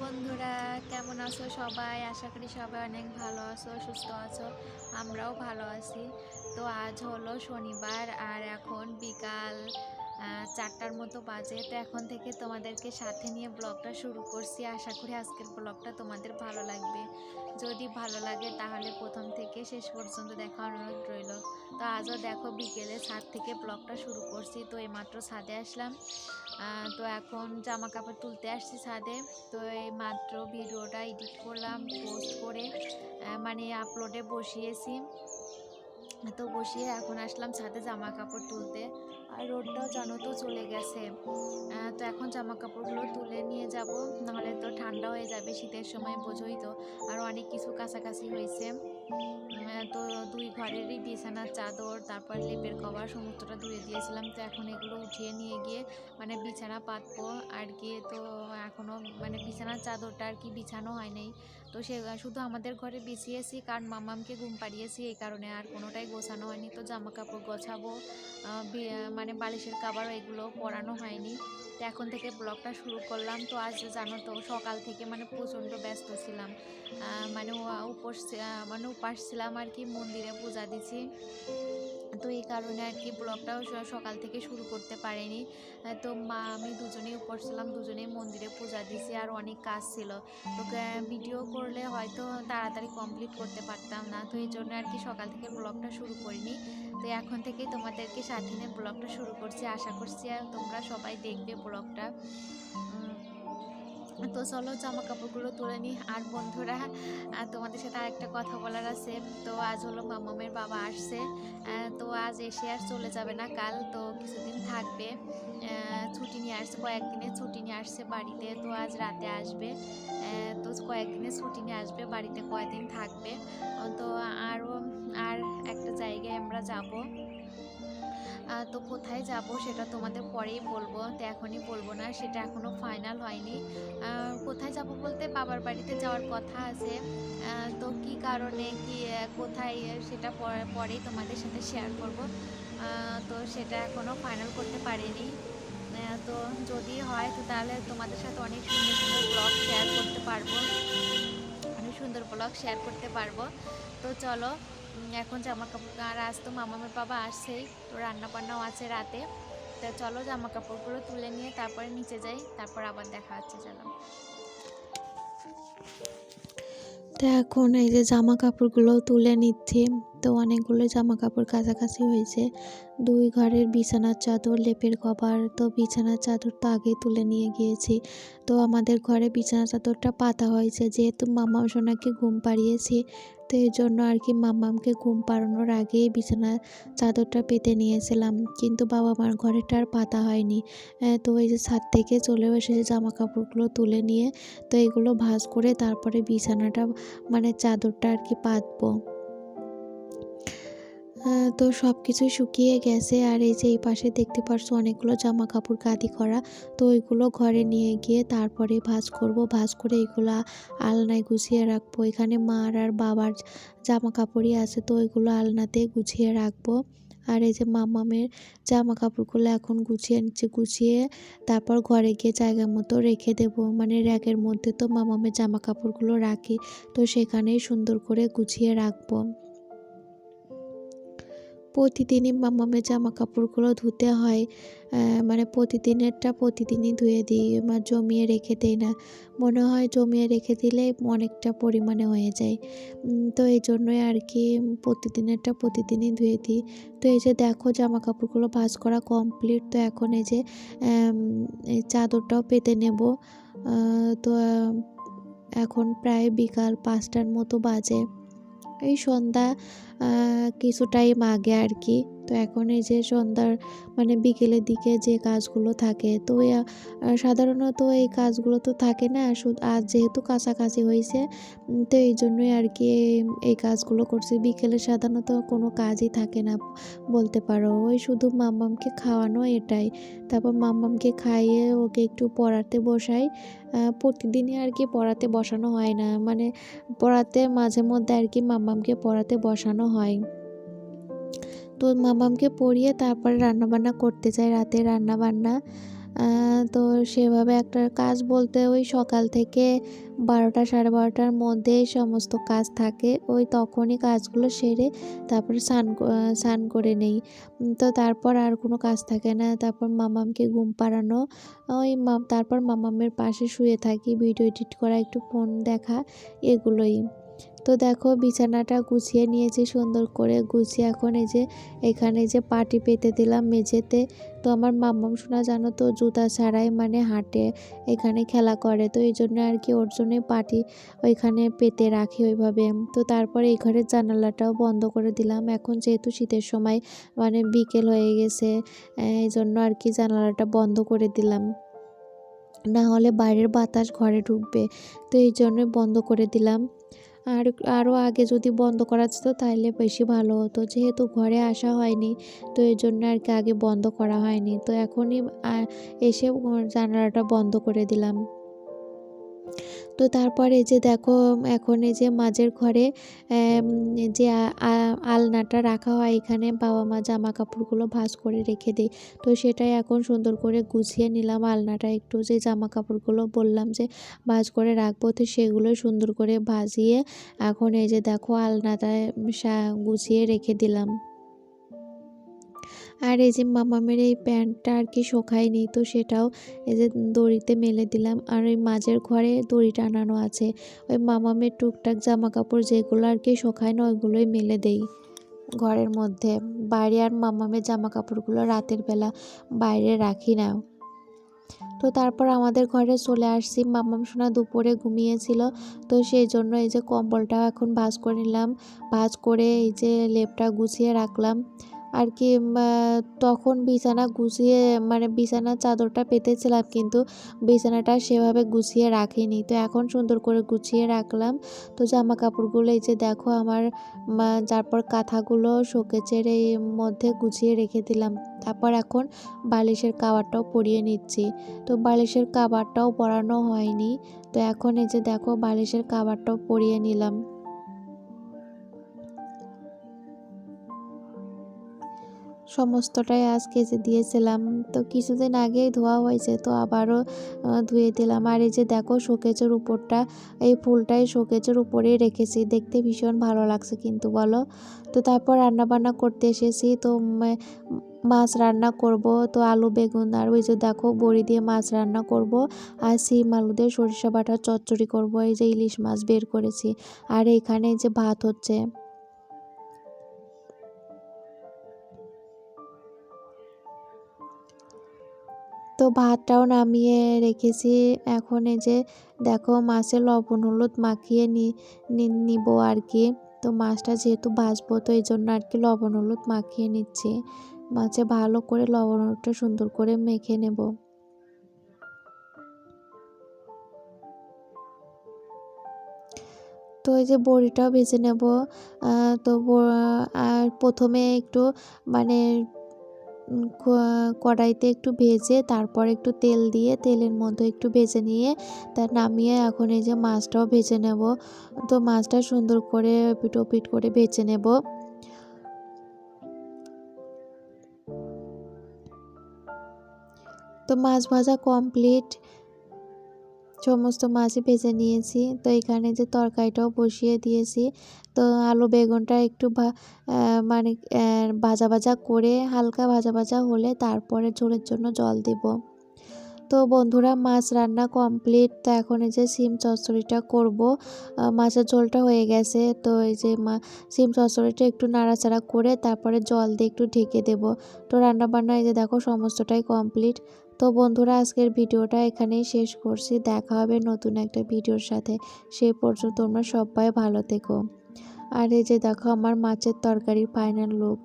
বন্ধুরা, কেমন আছো সবাই? আশা করি সবাই অনেক ভালো আছো, সুস্থ আছো, আমরাও ভালো আছি। তো আজ হলো শনিবার আর এখন বিকাল চারটার মতো বাজে। তো এখন থেকে তোমাদেরকে সাথে নিয়ে ব্লগটা শুরু করছি। আশা করি আজকের ব্লগটা তোমাদের ভালো লাগবে। যদি ভালো লাগে তাহলে প্রথম থেকে শেষ পর্যন্ত দেখা অনুরোধ রইল। তো আজও দেখো বিকেলে ছাদ থেকে ব্লগটা শুরু করছি। তো এইমাত্র ছাদে আসলাম। তো এখন জামা কাপড় তুলতে আসছি ছাদে। তো এই মাত্র ভিডিওটা এডিট করলাম, পোস্ট করে মানে আপলোডে বসিয়েছি। তো বসিয়ে এখন আসলাম ছাদে জামা কাপড় তুলতে। আর রোডটাও জানো তো চলে গেছে। তো এখন জামা কাপড়গুলো তুলে নিয়ে যাব, নাহলে তো ঠান্ডা হয়ে যাবে শীতের সময়, বোঝোই তো। আর অনেক কিছু কাছাকাছি হয়েছে। তো দুই ঘরেরই বিছানার চাদর, তারপর লেপের কভার সমস্তটা ধুয়ে দিয়েছিলাম। তো এখন এগুলো উঠিয়ে নিয়ে গিয়ে মানে বিছানা পাতবো। আর কি তো এখনও মানে বিছানার চাদরটা আর কি বিছানো হয় নাই। তো সে শুধু আমাদের ঘরে বিছিয়েছি, কারণ মামামকে ঘুম পাড়িয়েছি, এই কারণে আর কোনোটাই গোছানো হয়নি। তো জামা কাপড় গোছাবো মানে বালিশের কাবার এগুলো পরানো হয়নি। তো এখন থেকে ব্লগটা শুরু করলাম। তো আজ জানো তো সকাল থেকে মানে প্রচণ্ড ব্যস্ত ছিলাম। মানে উপোস মানে উপাস ছিলাম আর কি মন্দিরে পূজা দিছি। তো এই কারণে আর কি ব্লগটাও সকাল থেকে শুরু করতে পারিনি। তো মা, আমি দুজনেই উপর ছিলাম, দুজনেই মন্দিরে পূজা দিছি আর অনেক কাজ ছিল। তো ভিডিও করলে হয়তো তাড়াতাড়ি কমপ্লিট করতে পারতাম না। তো এই জন্য আর কি সকাল থেকে ব্লগটা শুরু করিনি। তো এখন থেকেই তোমাদেরকে সাথে নিয়ে ব্লগটা শুরু করছি। আশা করছি আর তোমরা সবাই দেখবে ব্লগটা। তো চলো জামা কাপড়গুলো তুলে নিই। আর বন্ধুরা আর তোমাদের সাথে আরেকটা কথা বলার আছে। তো আজ হলো মামামের বাবা আসছে। তো আজ এসে আর চলে যাবে না কাল, তো কিছুদিন থাকবে। ছুটি নিয়ে আসছে, কয়েকদিনের ছুটি নিয়ে আসছে বাড়িতে। তো আজ রাতে আসবে। তো কয়েকদিনের ছুটি নিয়ে আসবে, বাড়িতে কয়েকদিন থাকবে। তো আরও আর একটা জায়গায় আমরা যাব। তো কোথায় যাব সেটা তোমাদের পরেই বলব। তো এখনই বলব না, সেটা এখনও ফাইনাল হয়নি। কোথায় যাব বলতে বাবার বাড়িতে যাওয়ার কথা আছে। তো কি কারণে, কি কোথায়, সেটা পরে- পরেই তোমাদের সাথে শেয়ার করব। তো সেটা এখনও ফাইনাল করতে পারিনি। তো যদি হয়, তো তাহলে তোমাদের সাথে অনেক সুন্দর সুন্দর ব্লগ শেয়ার করতে পারব। অনেক সুন্দর ব্লগ শেয়ার করতে পারব। তো চলো এখন জামা কাপড় আর আজ তো মামামের বাবা আসছেই, তো রান্না বান্নাও আছে রাতে। তো চলো জামা কাপড়গুলো তুলে নিয়ে তারপরে নিচে যাই, তারপর আবার দেখা হচ্ছে, চলো। তো এখন এই যে জামা কাপড়গুলো তুলে নিচ্ছি। তো অনেকগুলো জামা কাপড় কাছাকাছি হয়েছে। দুই ঘরের বিছানার চাদর, লেপের কভার, তো বিছানার চাদর তো আগে তুলে নিয়ে গিয়েছি। তো আমাদের ঘরে বিছানার চাদরটা পাতা হয়েছে, যেহেতু মামাম সোনাকে ঘুম পাড়িয়েছি, তো এই জন্য আর কি মামামকে ঘুম পাড়ানোর আগেই বিছানার চাদরটা পেতে নিয়েছিলাম। কিন্তু বাবা মার ঘরেটা আর পাতা হয়নি। তো এই যে ছাদ থেকে চলে এসেছে জামা কাপড়গুলো তুলে নিয়ে, তো এগুলো ভাঁজ করে তারপরে বিছানাটা মানে চাদরটা আর কি পাতবো। তো সব কিছু শুকিয়ে গেছে। আর এই যে এই পাশে দেখতে পারছ অনেকগুলো জামা কাপড় গাদি করা। তো ওইগুলো ঘরে নিয়ে গিয়ে তারপরে ভাঁজ করব। ভাঁজ করে এইগুলো আলনায় গুছিয়ে রাখব। এখানে মার আর বাবার জামা কাপড়ই আছে, তো ওইগুলো আলনাতে গুছিয়ে রাখব। আর এই যে মামামের জামা কাপড়গুলো এখন গুছিয়ে নিচ্ছে, গুছিয়ে তারপর ঘরে গিয়ে জায়গা মতো রেখে দেব। মানে র্যাকের মধ্যে তো মামামের জামা কাপড়গুলো রাখি, তো সেখানেই সুন্দর করে গুছিয়ে রাখব। প্রতিদিনই মামামের জামা কাপড়গুলো ধুতে হয়। মানে প্রতিদিনেরটা প্রতিদিনই ধুয়ে দিই বা জমিয়ে রেখে দিই না। মনে হয় জমিয়ে রেখে দিলে অনেকটা পরিমাণে হয়ে যায়। তো এই জন্যই আর কি প্রতিদিনেরটা প্রতিদিনই ধুয়ে দিই। তো এই যে দেখো জামা কাপড়গুলো ভাজ করা কমপ্লিট তো এখন এই যে চাদরটাও পেতে নেব। তো এখন প্রায় বিকাল পাঁচটার মতো বাজে। এই সন্ধ্যা কিছু টাইম আগে আর কি। তো এখন এই যে সন্ধ্যার মানে বিকেলের দিকে যে কাজগুলো থাকে, তো সাধারণত এই কাজগুলো তো থাকে না, শুধু আজ যেহেতু কাছাকাছি হয়েছে তো এই জন্যই আর কি এই- কাজগুলো করছি। বিকেলে সাধারণত কোনো কাজই থাকে না বলতে পারো। ওই শুধু মাম্মামকে খাওয়ানো এটাই। তারপর মাম্মামকে খাইয়ে ওকে একটু পড়াতে বসাই। প্রতিদিনই আর কি পড়াতে বসানো হয় না। মানে পড়াতে মাঝে মধ্যে আর কি মাম্মামকে পড়াতে বসানো হয়। তো মামামকে পড়িয়ে তারপরে রান্নাবান্না করতে যাই রাতে রান্নাবান্না। তো সেভাবে একটা কাজ বলতে ওই সকাল থেকে বারোটা সাড়ে বারোটার মধ্যে সমস্ত কাজ থাকে। ওই তখনই কাজগুলো সেরে তারপরে স্নান স্নান করে নেই। তো তারপর আর কোনো কাজ থাকে না। তারপর মামামকে ঘুম পাড়ানো। ওই তারপর মামামের পাশে শুয়ে থাকি, ভিডিও এডিট করা, একটু ফোন দেখা, এগুলোই। তো দেখো বিছানাটা গুছিয়ে নিয়েছি সুন্দর করে। গুছিয়ে এখন এই যে এখানে যে পাটি পেতে দিলাম মেঝেতে। তো আমার মাম্মাম শোনা জানো তো জুতা ছাড়াই মানে হাঁটে, এখানে খেলা করে। তো এই জন্য আর কি ওর জন্যে পাটি ওইখানে পেতে রাখি ওইভাবে। তো তারপরে এই ঘরের জানালাটাও বন্ধ করে দিলাম। এখন যেহেতু শীতের সময় মানে বিকেল হয়ে গেছে এই জন্য আর কি জানালাটা বন্ধ করে দিলাম। না হলে বাইরের বাতাস ঘরে ঢুকবে। তো এই জন্যই বন্ধ করে দিলাম। আর আরও আগে যদি বন্ধ করা যেত তাহলে বেশি ভালো হতো। যেহেতু ঘরে আসা হয়নি, তো এই জন্য আর কি আগে বন্ধ করা হয়নি। তো এখনই এসে জানালাটা বন্ধ করে দিলাম। তো তারপরে যে দেখো, এখন এই যে মাঝের ঘরে যে আলনাটা রাখা হয়, এখানে বাবা মা জামা কাপড়গুলো ভাঁজ করে রেখে দিই। তো সেটাই এখন সুন্দর করে গুছিয়ে নিলাম আলনাটা একটু, যে জামা কাপড়গুলো বললাম যে ভাঁজ করে রাখব, তো সেগুলো সুন্দর করে ভাজিয়ে এখন এই যে দেখো আলনাটায় গুছিয়ে রেখে দিলাম। আর এই যে মামামের এই প্যান্টটা আর কি শোকায়নি, তো সেটাও এই যে দড়িতে মেলে দিলাম। আর ওই মাঝের ঘরে দড়ি টানানো আছে। ওই মামামের টুকটাক জামা কাপড় যেগুলো আর কি শোকায় না ওইগুলোই মেলে দেই ঘরের মধ্যে। বাইরে আর মামামের জামা কাপড়গুলো রাতের বেলা বাইরে রাখি না। তো তারপর আমাদের ঘরে চলে আসছি। মামাম সোনা দুপুরে ঘুমিয়েছিল, তো সেই জন্য এই যে কম্বলটাও এখন ভাজ করে নিলাম। ভাজ করে এই যে লেপটা গুছিয়ে রাখলাম। আর কি তখন বিছানা গুছিয়ে মানে বিছানার চাদরটা পেতেছিলাম কিন্তু বিছানাটা সেভাবে গুছিয়ে রাখিনি। তো এখন সুন্দর করে গুছিয়ে রাখলাম। তো জামা কাপড়গুলো এই যে দেখো আমার তারপর কাঁথাগুলো শোকেচের এই মধ্যে গুছিয়ে রেখে দিলাম। তারপর এখন বালিশের কাবারটাও পরিয়ে নিচ্ছি। তো বালিশের কাবারটাও পরানো হয়নি। তো এখন এই যে দেখো বালিশের কাবারটাও পরিয়ে নিলাম। সমস্তটাই আজ কেচে দিয়েছিলাম। তো কিছুদিন আগেই ধোয়া হয়েছে, তো আবারও ধুয়ে দিলাম। আর এই যে দেখো শোকেজের উপরটা, এই ফুলটাই শোকেজের উপরেই রেখেছি। দেখতে ভীষণ ভালো লাগছে কিন্তু বলো। তো তারপর রান্না বান্না করতে এসেছি, তো মাছ রান্না করব, তো আলু, বেগুন আর ওই যে দেখো বড়ি দিয়ে মাছ রান্না করব আর সিম, আলু দিয়ে সরিষা বাটা চচ্চড়ি করব। এই যে ইলিশ মাছ বের করেছি। আর এইখানে যে ভাত হচ্ছে। তো ভাতটাও নামিয়ে রেখেছি। এখন এই যে দেখো মাছে লবণ হলুদ মাখিয়ে নিব আর কি। তো মাছটা যেহেতু ভাজবো, তো এই জন্য আর কি লবণ হলুদ মাখিয়ে নিচ্ছি। মাছে ভালো করে লবণ হলুদটা সুন্দর করে মেখে নেব। তো এই যে বড়িটাও ভেজে নেব। তো আর প্রথমে একটু মানে কড়াইতে একটু ভেজে তারপর একটু তেল দিয়ে তেলের মধ্যে একটু ভেজে নিয়ে তা নামিয়ে এখন এই যে মাছটাও ভেজে নেব। তো মাছটা সুন্দর করে পিটো পিট করে ভেজে নেব। তো মাছ ভাজা কমপ্লিট। সমস্ত মাছই ভেজে নিয়েছি। তো এখানে যে তরকারিটাও বসিয়ে দিয়েছি। তো আলু বেগুনটা একটু মানে ভাজা ভাজা করে হালকা ভাজা ভাজা হলে তারপরে ঝোলের জন্য জল দিব। তো বন্ধুরা, মাছ রান্না কমপ্লিট। তো এখন এই যে সিম চচ্চড়িটা করব। মাছের ঝোলটা হয়ে গেছে। তো এই যে মা, সিম চচ্চড়িটা একটু নাড়াচাড়া করে তারপরে জল দিয়ে একটু ঢেকে দেব। তো রান্না বান্না এই যে দেখো, সমস্তটাই কমপ্লিট। তো বন্ধুরা, আজকের ভিডিওটা এখানেই শেষ করছি। দেখা হবে নতুন একটা ভিডিওর সাথে। সেই পর্যন্ত তোমরা সবাই ভালো থেকো। আর এই যে দেখো, আমার মাছের তরকারির ফাইনাল লুক